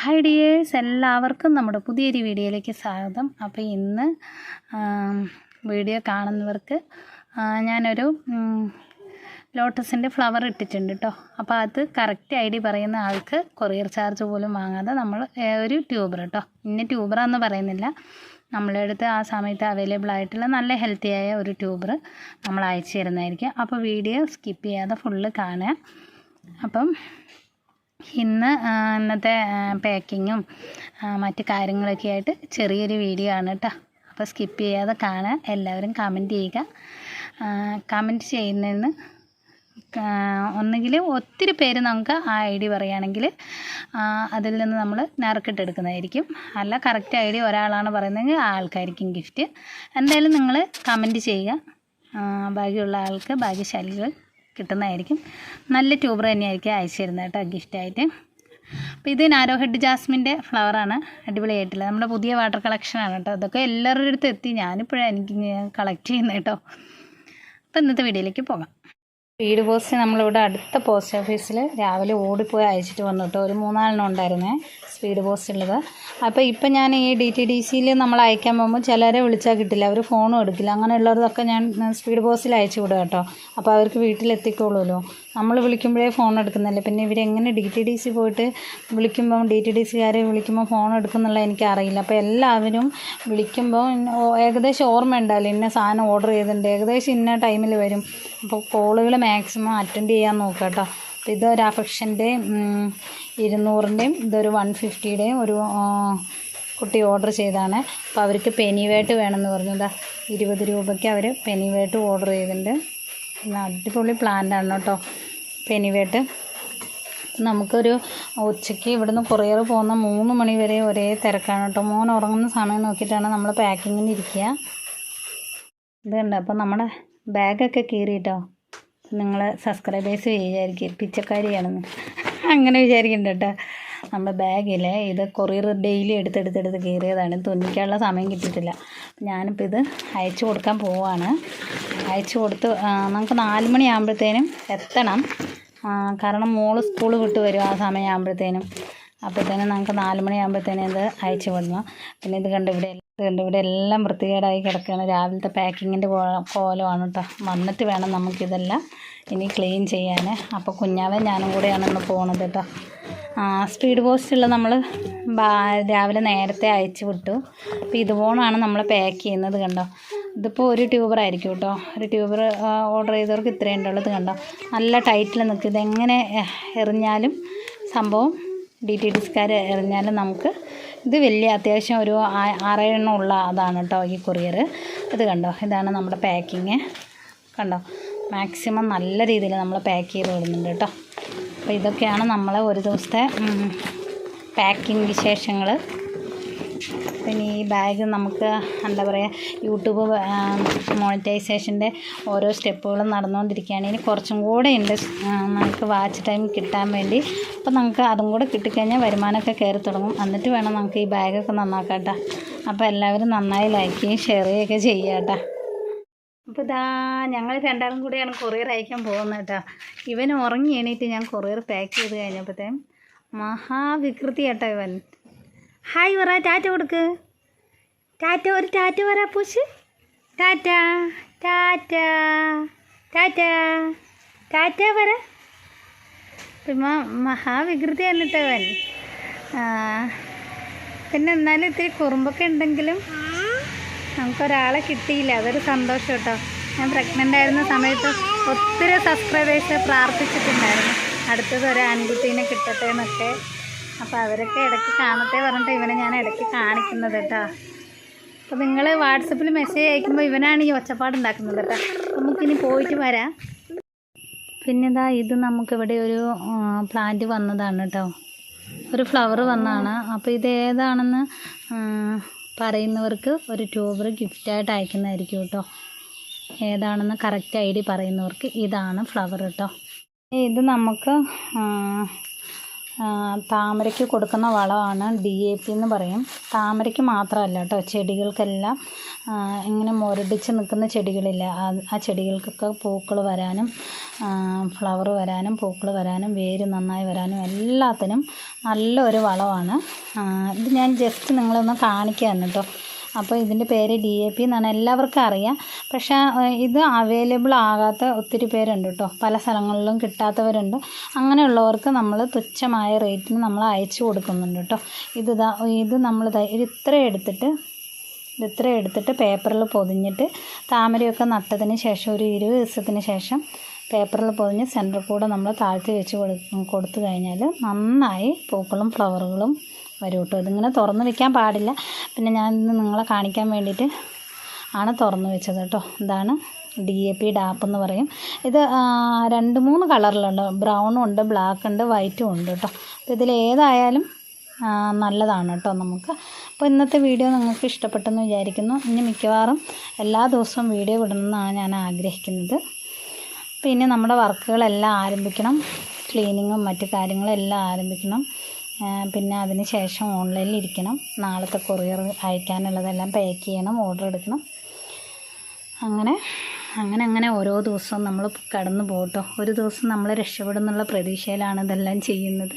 Hi dears എല്ലാവർക്കും നമ്മുടെ പുതിയൊരു വീഡിയോയിലേക്ക് സ്വാഗതം. അപ്പോൾ ഇന്ന് വീഡിയോ കാണുന്നവർക്ക് ഞാനൊരു ലോട്ടസിന്റെ ഫ്ലവർ ഇട്ടിട്ടുണ്ട് കേട്ടോ അപ്പോൾ അത് കറക്റ്റ് ഐ ഡി പറയുന്ന ആൾക്ക് കൊറിയർ ചാർജ് പോലും വാങ്ങാതെ നമ്മൾ ഒരു ട്യൂബർ കേട്ടോ ഇന്ന ട്യൂബറാന്ന് പറയുന്നില്ല. നമ്മളുടെ അടുത്ത് ആ സമയത്ത് അവൈലബിൾ ആയിട്ടുള്ള നല്ല ഹെൽത്തി ആയ ഒരു ട്യൂബർ നമ്മൾ അയച്ചു തരുന്നതായിരിക്കും. അപ്പോൾ വീഡിയോ സ്കിപ്പ് ചെയ്യാതെ ഫുള്ള് കാണുക. അപ്പം ഇന്ന് ഇന്നത്തെ പാക്കിങ്ങും മറ്റു കാര്യങ്ങളൊക്കെ ആയിട്ട് ചെറിയൊരു വീഡിയോ ആണ് കേട്ടോ അപ്പോൾ സ്കിപ്പ് ചെയ്യാതെ കാണുക. എല്ലാവരും കമന്റ് ചെയ്യുക. കമന്റ് ചെയ്യുന്നതിന് ഒന്നുകിൽ ഒത്തിരി പേര് നമുക്ക് ആ ഐ ഡി പറയുകയാണെങ്കിൽ അതിൽ നിന്ന് നമ്മൾ നറുക്കിട്ടെടുക്കുന്നതായിരിക്കും അല്ല കറക്റ്റ് ഐ ഡി ഒരാളാണ് പറയുന്നതെങ്കിൽ ആ ആൾക്കായിരിക്കും ഗിഫ്റ്റ് എന്തായാലും നിങ്ങൾ കമന്റ് ചെയ്യുക. ബാക്കിയുള്ള ആൾക്ക് ഭാഗ്യശാലികൾ. കിട്ടുന്നതായിരിക്കും. നല്ല ട്യൂബർ തന്നെയായിരിക്കും അയച്ചു തരുന്നത് കേട്ടോ ഗിഫ്റ്റായിട്ട്. അപ്പോൾ ഇത് നാരോ ഹെഡ് ജാസ്മിന്റെ ഫ്ലവറാണ് അടിപൊളിയായിട്ടുള്ളത് നമ്മുടെ പുതിയ വാട്ടർ കളക്ഷനാണ് കേട്ടോ. അതൊക്കെ എല്ലാവരുടെ അടുത്ത് എത്തി. ഞാനിപ്പോഴാണ് എനിക്ക് കളക്ട് ചെയ്യുന്നത് കേട്ടോ. അപ്പോൾ ഇന്നത്തെ വീഡിയോയിലേക്ക് പോകാം. സ്പീഡ് പോസ്റ്റ് നമ്മളിവിടെ അടുത്ത പോസ്റ്റ് ഓഫീസിൽ രാവിലെ ഓടിപ്പോയി അയച്ചിട്ട് വന്നു കേട്ടോ ഒരു മൂന്നാലെണ്ണം ഉണ്ടായിരുന്നേ സ്പീഡ് പോസ്റ്റ് ഉള്ളത് അപ്പോൾ ഇപ്പം ഞാൻ ഈ ഡി ടി ഡി സിയിൽ നമ്മൾ അയക്കാൻ പോകുമ്പോൾ ചിലരെ വിളിച്ചാൽ കിട്ടില്ല. അവർ ഫോണും എടുക്കില്ല. അങ്ങനെയുള്ളവർക്കൊക്കെ ഞാൻ സ്പീഡ് പോസ്റ്റിൽ അയച്ചു വിടുക കേട്ടോ. അപ്പോൾ അവർക്ക് വീട്ടിലെത്തിക്കോളുമല്ലോ. നമ്മൾ വിളിക്കുമ്പോഴേ ഫോൺ എടുക്കുന്നില്ല. പിന്നെ ഇവരെങ്ങനെ ഡി ടി ഡി സി പോയിട്ട് വിളിക്കുമ്പം ഡി ടി ഡി സിക്കാരെ വിളിക്കുമ്പോൾ ഫോൺ എടുക്കുന്നുള്ള എനിക്കറിയില്ല. അപ്പോൾ എല്ലാവരും വിളിക്കുമ്പോൾ ഏകദേശം ഓർമ്മ ഉണ്ടാവില്ല ഇന്ന സാധനം ഓർഡർ ചെയ്തിട്ടുണ്ട്. ഏകദേശം ഇന്ന ടൈമിൽ വരും. അപ്പോൾ കോളുകൾ മാക്സിമം അറ്റൻഡ് ചെയ്യാൻ നോക്കുക കേട്ടോ അപ്പോൾ ഇതൊരു അഫക്ഷന്റെ ഇരുന്നൂറിന്റെയും ഇതൊരു വൺ ഫിഫ്റ്റിയുടെയും ഒരു കുട്ടി ഓർഡർ ചെയ്താണ് അപ്പോൾ അവർക്ക് പെനിവേട്ട് വേണമെന്ന് പറഞ്ഞതാ ഇരുപത് രൂപയ്ക്ക് അവർ പെനിവേട്ട് ഓർഡർ ചെയ്തിട്ടുണ്ട്. അടിപൊളി പ്ലാന്റാണ് കേട്ടോ പെനിവേട്ട് നമുക്കൊരു ഉച്ചയ്ക്ക് ഇവിടുന്ന് കൊറിയർ പോകുന്ന മൂന്ന് മണി വരെ ഒരേ തിരക്കാണ് കേട്ടോ. മോൻ ഉറങ്ങുന്ന സമയം നോക്കിയിട്ടാണ് നമ്മൾ പാക്കിങ്ങിന് ഇരിക്കുക. ഇത് കണ്ടോ അപ്പോൾ നമ്മുടെ ബാഗൊക്കെ കീറിയിട്ടോ. നിങ്ങൾ സബ്സ്ക്രൈബേഴ്സ് വിചാരിക്കും. പിച്ചക്കാരിയാണെന്ന്. അങ്ങനെ വിചാരിക്കണ്ട കേട്ടോ നമ്മുടെ ബാഗിൽ ഇത് കൊറിയർ ഡെയിലി എടുത്തെടുത്തെടുത്ത് കയറിയതാണ്. തുന്നിക്കാനുള്ള സമയം കിട്ടിയിട്ടില്ല. ഞാനിപ്പോൾ ഇത് അയച്ചു കൊടുക്കാൻ പോവാണ്. അയച്ചു കൊടുത്ത് നമുക്ക് നാല് മണിയാകുമ്പോഴത്തേനും എത്തണം. കാരണം മോൾ സ്കൂൾ വിട്ട് വരും ആ സമയമാകുമ്പോഴത്തേനും അപ്പോഴത്തേനും നമുക്ക് നാല് മണിയാകുമ്പോഴത്തേനും ഇത് അയച്ചു വിടണം. പിന്നെ ഇത് കണ്ട് ഇവിടെ ഇത് കണ്ട് ഇവിടെ എല്ലാം വൃത്തികേടായി കിടക്കുകയാണ്. രാവിലത്തെ പാക്കിങ്ങിന്റെ കോലമാണ് കേട്ടോ. വന്നിട്ട് വേണം നമുക്കിതെല്ലാം ഇനി ക്ലീൻ ചെയ്യാൻ അപ്പോൾ കുഞ്ഞാവൻ ഞാനും കൂടെയാണ് ഇന്ന് പോണത് കേട്ടോ. സ്പീഡ് പോസ്റ്റുള്ള നമ്മൾ രാവിലെ നേരത്തെ അയച്ചു വിട്ടു. അപ്പോൾ ഇതുപോലാണ് നമ്മൾ പാക്ക് ചെയ്യുന്നത് കണ്ടോ. ഇതിപ്പോൾ ഒരു ട്യൂബർ ആയിരിക്കും കേട്ടോ. ഒരു ട്യൂബർ ഓർഡർ ചെയ്തവർക്ക് ഇത്രയും കണ്ടോ. നല്ല ടൈറ്റിൽ നിൽക്കും. ഇതെങ്ങനെ എറിഞ്ഞാലും സംഭവം ഡി ടി ഡിസ്കാർ എറിഞ്ഞാലും നമുക്ക് ഇത് വലിയ അത്യാവശ്യം ഒരു ആറേഴെണ്ണം ഉള്ള അതാണ് കേട്ടോ ഈ കൊറിയർ ഇത് കണ്ടോ? ഇതാണ് നമ്മുടെ പാക്കിങ്. കണ്ടോ? മാക്സിമം നല്ല രീതിയിൽ നമ്മൾ പാക്ക് ചെയ്ത് വിടുന്നുണ്ട് കേട്ടോ അപ്പോൾ ഇതൊക്കെയാണ് നമ്മളെ ഒരു ദിവസത്തെ പാക്കിംഗ് വിശേഷങ്ങൾ പിന്നെ ഈ ബാഗ് നമുക്ക് എന്താ പറയുക യൂട്യൂബ് മോണിറ്റൈസേഷന്റെ ഓരോ സ്റ്റെപ്പുകളും നടന്നുകൊണ്ടിരിക്കുകയാണ്. ഇനി കുറച്ചും കൂടെ ഉണ്ട് നമുക്ക് വാച്ച് ടൈം കിട്ടാൻ വേണ്ടി. അപ്പോൾ നമുക്ക് അതും കൂടെ കിട്ടിക്കഴിഞ്ഞാൽ വരുമാനമൊക്കെ കയറി തുടങ്ങും. എന്നിട്ട് വേണം നമുക്ക് ഈ ബാഗൊക്കെ നന്നാക്കാട്ട. കേട്ടോ അപ്പോൾ എല്ലാവരും നന്നായി ലൈക്ക് ചെയ്യുകയും ഷെയർ ചെയ്യുകയൊക്കെ ചെയ്യുക കേട്ടോ അപ്പോൾ ഇതാ ഞങ്ങൾ രണ്ടാളും കൂടിയാണ് കൊറിയർ അയക്കാൻ പോകുന്നത് കേട്ടോ ഇവൻ ഉറങ്ങി എണീറ്റ് ഞാൻ കൊറിയർ പാക്ക് ചെയ്ത് കഴിഞ്ഞപ്പോഴത്തേക്കും മഹാവികൃതി കേട്ടോ ഇവൻ. ഹായ് പറ ടാറ്റ കൊടുക്ക്. ടാറ്റ ഒരു ടാറ്റ പറ പൂച്ച് ടാറ്റ ടാറ്റ ടാറ്റ ടാറ്റ പറ. പിന്നെ മഹാവികൃതി ആ, പിന്നെ എന്നാലും ഇത്തിരി കുറുമ്പൊക്കെ ഉണ്ടെങ്കിലും നമുക്കൊരാളെ കിട്ടിയില്ല. അതൊരു സന്തോഷം കേട്ടോ. ഞാൻ പ്രഗ്നന്റ് ആയിരുന്ന സമയത്ത് ഒത്തിരി സബ്സ്ക്രൈബേഴ്സ് പ്രാർത്ഥിച്ചിട്ടുണ്ടായിരുന്നു. അടുത്തത് ഒരു ആൺകുട്ടീനെ കിട്ടട്ടെ എന്നൊക്കെ. അപ്പോൾ അവരൊക്കെ ഇടയ്ക്ക് കാണത്തേ പറഞ്ഞിട്ട് ഇവനെ ഞാൻ ഇടയ്ക്ക് കാണിക്കുന്നത് കേട്ടോ. അപ്പോൾ നിങ്ങൾ വാട്സപ്പിൽ മെസ്സേജ് അയക്കുമ്പോൾ ഇവനാണ് ഈ ഒച്ചപ്പാടുണ്ടാക്കുന്നത് കേട്ടോ. നമുക്കിനി പോയിട്ട് വരാം. പിന്നെ ഇതാ നമുക്കിവിടെ ഒരു പ്ലാന്റ് വന്നതാണ് കേട്ടോ. ഒരു ഫ്ലവർ വന്നതാണ്. അപ്പോൾ ഇത് ഏതാണെന്ന് പറയുന്നവർക്ക് ഒരു ട്യൂബർ ഗിഫ്റ്റായിട്ട് അയക്കുന്നതായിരിക്കും കേട്ടോ. ഏതാണെന്ന് കറക്റ്റ് ഐ ഡി പറയുന്നവർക്ക് ഇതാണ് ഫ്ലവർ കേട്ടോ. ഇത് നമുക്ക് താമരയ്ക്ക് കൊടുക്കുന്ന വളമാണ് ഡി എ പി എന്ന് പറയും. താമരയ്ക്ക് മാത്രമല്ല കേട്ടോ ചെടികൾക്കെല്ലാം ഇങ്ങനെ മുരടിച്ച് നിൽക്കുന്ന ചെടികളില്ല. ആ ചെടികൾക്കൊക്കെ പൂക്കൾ വരാനും ഫ്ലവർ വരാനും പൂക്കൾ വരാനും വേര് നന്നായി വരാനും എല്ലാത്തിനും നല്ലൊരു വളമാണ്. ഇത് ഞാൻ ജസ്റ്റ് നിങ്ങളൊന്ന് കാണിക്കാൻ കേട്ടോ അപ്പോൾ ഇതിന്റെ പേര് ഡി എ പി എന്നാണ് എല്ലാവർക്കും അറിയാം. പക്ഷേ ഇത് അവൈലബിൾ ആകാത്ത ഒത്തിരി പേരുണ്ട് കേട്ടോ. പല സ്ഥലങ്ങളിലും കിട്ടാത്തവരുണ്ട്. അങ്ങനെയുള്ളവർക്ക് നമ്മൾ തുച്ഛമായ റേറ്റിന് നമ്മൾ അയച്ചു കൊടുക്കുന്നുണ്ട് കേട്ടോ. ഇത് ഇത് നമ്മൾ ഇത്ര എടുത്തിട്ട് ഇതിത്ര എടുത്തിട്ട് പേപ്പറിൽ പൊതിഞ്ഞിട്ട് താമരയൊക്കെ നട്ടതിന് ശേഷം ഒരു ഇരുപത് ദിവസത്തിന് ശേഷം പേപ്പറിൽ പൊതിഞ്ഞ് സെന്റർ കൂടെ നമ്മൾ താഴ്ത്തി വെച്ച് കൊടു കൊടുത്തു കഴിഞ്ഞാൽ നന്നായി പൂക്കളും ഫ്ലവറുകളും വരും കേട്ടോ ഇതിങ്ങനെ തുറന്ന് വെക്കാൻ പാടില്ല. പിന്നെ ഞാൻ ഇന്ന് നിങ്ങളെ കാണിക്കാൻ വേണ്ടിയിട്ട് ആണ് തുറന്ന് വെച്ചത് കേട്ടോ ഇതാണ് ഡി എ പി ഡാപ്പ് എന്ന് പറയും. ഇത് രണ്ട് മൂന്ന് കളറിലുണ്ട്. ബ്രൗണും ഉണ്ട് ബ്ലാക്ക് ഉണ്ട് വൈറ്റും ഉണ്ട് കേട്ടോ അപ്പോൾ ഇതിൽ ഏതായാലും നല്ലതാണ് കേട്ടോ നമുക്ക്. അപ്പോൾ ഇന്നത്തെ വീഡിയോ നിങ്ങൾക്ക് ഇഷ്ടപ്പെട്ടെന്ന് വിചാരിക്കുന്നു. ഇനി മിക്കവാറും എല്ലാ ദിവസവും വീഡിയോ വിടണമെന്നാണ് ഞാൻ ആഗ്രഹിക്കുന്നത്. പിന്നെ നമ്മുടെ വർക്കുകളെല്ലാം ആരംഭിക്കണം. ക്ലീനിങ്ങും മറ്റു കാര്യങ്ങളും എല്ലാം ആരംഭിക്കണം. പിന്നെ അതിന് ശേഷം ഓൺലൈനിൽ ഇരിക്കണം. നാളത്തെ കൊറിയർ അയക്കാനുള്ളതെല്ലാം പാക്ക് ചെയ്യണം ഓർഡർ എടുക്കണം. അങ്ങനെ അങ്ങനെ അങ്ങനെ ഓരോ ദിവസവും നമ്മൾ കടന്നു പോകട്ടോ. ഒരു ദിവസം നമ്മൾ രക്ഷപ്പെടുന്നുള്ള പ്രതീക്ഷയിലാണ് ഇതെല്ലാം ചെയ്യുന്നത്.